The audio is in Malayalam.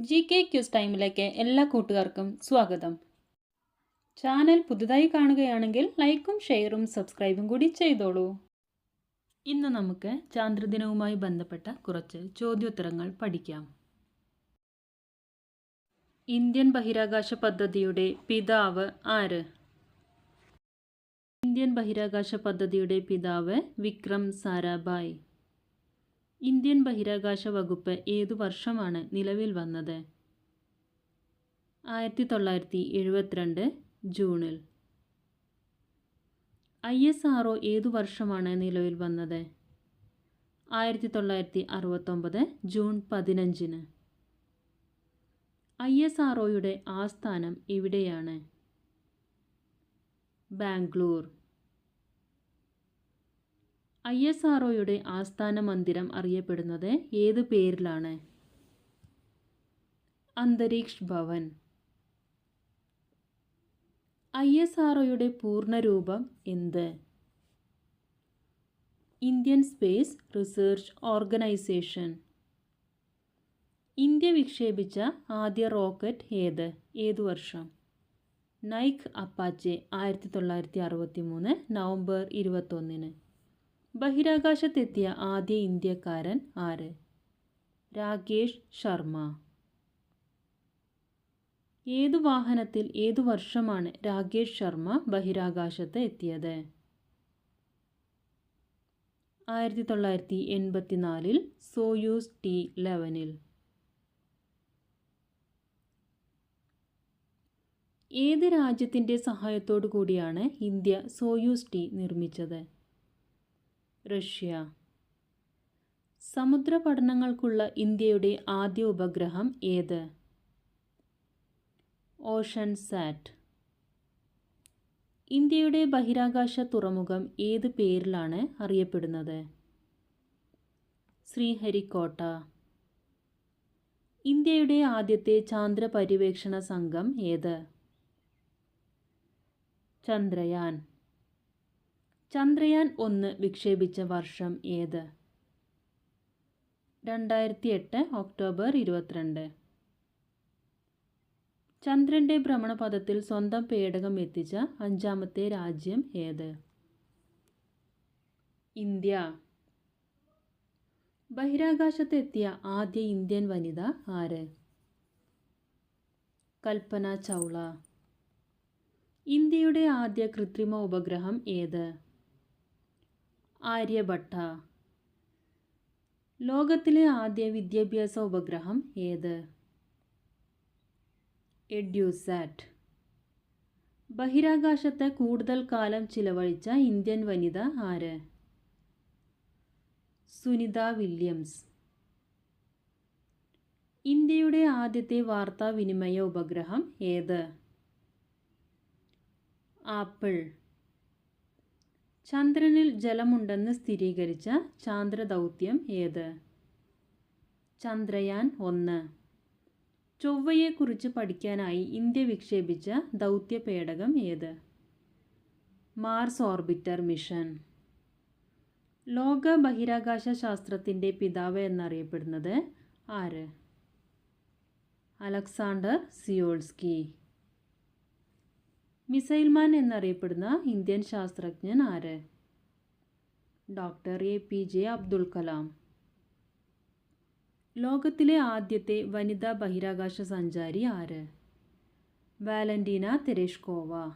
ജി കെ ക്യൂസ് ടൈമിലേക്ക് എല്ലാ കൂട്ടുകാർക്കും സ്വാഗതം. ചാനൽ പുതുതായി കാണുകയാണെങ്കിൽ ലൈക്കും ഷെയറും സബ്സ്ക്രൈബും കൂടി ചെയ്തോളൂ. ഇന്ന് നമുക്ക് ചാന്ദ്രദിനവുമായി ബന്ധപ്പെട്ട കുറച്ച് ചോദ്യോത്തരങ്ങൾ പഠിക്കാം. ഇന്ത്യൻ ബഹിരാകാശ പദ്ധതിയുടെ പിതാവ് ആര്? ഇന്ത്യൻ ബഹിരാകാശ പദ്ധതിയുടെ പിതാവ് വിക്രം സാരാഭായ്. ഇന്ത്യൻ ബഹിരാകാശ വകുപ്പ് ഏതു വർഷമാണ് നിലവിൽ വന്നത്? ആയിരത്തി തൊള്ളായിരത്തി എഴുപത്തിരണ്ട് ജൂണിൽ. ഐ എസ് ആർ ഒ ഏതു വർഷമാണ് നിലവിൽ വന്നത്? ആയിരത്തി തൊള്ളായിരത്തി അറുപത്തൊമ്പത് ജൂൺ പതിനഞ്ചിന്. ഐ എസ് ആർ ഒയുടെ ആസ്ഥാനം എവിടെയാണ്? ബാംഗ്ലൂർ. ഐ എസ് ആർ ഒയുടെ ആസ്ഥാന മന്ദിരം അറിയപ്പെടുന്നത് ഏത് പേരിലാണ്? Antariksh Bhavan I S R ഒയുടെ പൂർണരൂപം എന്ത്? Indian space research organisation. India വിക്ഷേപിച്ച ആദ്യ റോക്കറ്റ് ഏത്? ഏതു വർഷം? നൈക്ക് അപ്പാച്ചെ ആയിരത്തി തൊള്ളായിരത്തി അറുപത്തി മൂന്ന് നവംബർ ഇരുപത്തൊന്നിന്. ബഹിരാകാശത്തെത്തിയ ആദ്യ ഇന്ത്യക്കാരൻ ആര്? രാകേഷ് ശർമ്മ. ഏതു വാഹനത്തിൽ ഏതു വർഷമാണ് രാകേഷ് ശർമ്മ ബഹിരാകാശത്ത് എത്തിയത്? ആയിരത്തി തൊള്ളായിരത്തി എൺപത്തിനാലിൽ സോയൂസ് ടി ലെവനിൽ. ഏത് രാജ്യത്തിന്റെ സഹായത്തോടു കൂടിയാണ് ഇന്ത്യ സോയൂസ് ടി നിർമ്മിച്ചത്? റഷ്യ. സമുദ്ര പഠനങ്ങൾക്കുള്ള ഇന്ത്യയുടെ ആദ്യ ഉപഗ്രഹം ഏത്? Oceansat. ഇന്ത്യയുടെ ബഹിരാകാശ തുറമുഖം ഏത് പേരിലാണ് അറിയപ്പെടുന്നത്? ശ്രീഹരിക്കോട്ട. ഇന്ത്യയുടെ ആദ്യത്തെ ചാന്ദ്ര പര്യവേക്ഷണ സംഘം ഏത്? ചന്ദ്രയാൻ. ചന്ദ്രയാൻ ഒന്ന് വിക്ഷേപിച്ച വർഷം ഏത്? രണ്ടായിരത്തി എട്ട് ഒക്ടോബർ ഇരുപത്തിരണ്ട്. ചന്ദ്രന്റെ ഭ്രമണപഥത്തിൽ സ്വന്തം പേടകം എത്തിച്ച അഞ്ചാമത്തെ രാജ്യം ഏത്? ഇന്ത്യ. ബഹിരാകാശത്തെത്തിയ ആദ്യ ഇന്ത്യൻ വനിത ആര്? കൽപ്പന ചൗള. ഇന്ത്യയുടെ ആദ്യ കൃത്രിമ ഉപഗ്രഹം ഏത്? ആര്യഭട്ട. ലോകത്തിലെ ആദ്യ വിദ്യാഭ്യാസ ഉപഗ്രഹം ഏത്? എഡ്യൂസാറ്റ്. ബഹിരാകാശത്ത് കൂടുതൽ കാലം ചിലവഴിച്ച ഇന്ത്യൻ വനിത ആര്? സുനിത വില്യംസ്. ഇന്ത്യയുടെ ആദ്യത്തെ വാർത്താവിനിമയ ഉപഗ്രഹം ഏത്? ആപ്പിൾ. ചന്ദ്രനിൽ ജലമുണ്ടെന്ന് സ്ഥിരീകരിച്ച ചാന്ദ്രദൗത്യം ഏത്? ചന്ദ്രയാൻ ഒന്ന്. ചൊവ്വയെക്കുറിച്ച് പഠിക്കാനായി ഇന്ത്യ വിക്ഷേപിച്ച ദൗത്യ പേടകം ഏത്? Mars orbiter mission. ലോക ബഹിരാകാശ ശാസ്ത്രത്തിന്റെ പിതാവ് എന്നറിയപ്പെടുന്നത് ആര്? അലക്സാണ്ടർ സിയോൾസ്കി. മിസൈൽ മാൻ എന്നറിയപ്പെടുന്ന ഇന്ത്യൻ ശാസ്ത്രജ്ഞൻ ആര്? Doctor A P J Abdul Kalam. ലോകത്തിലെ ആദ്യത്തെ വനിതാ ബഹിരാകാശ സഞ്ചാരി ആര്? Valentina Tereshkova.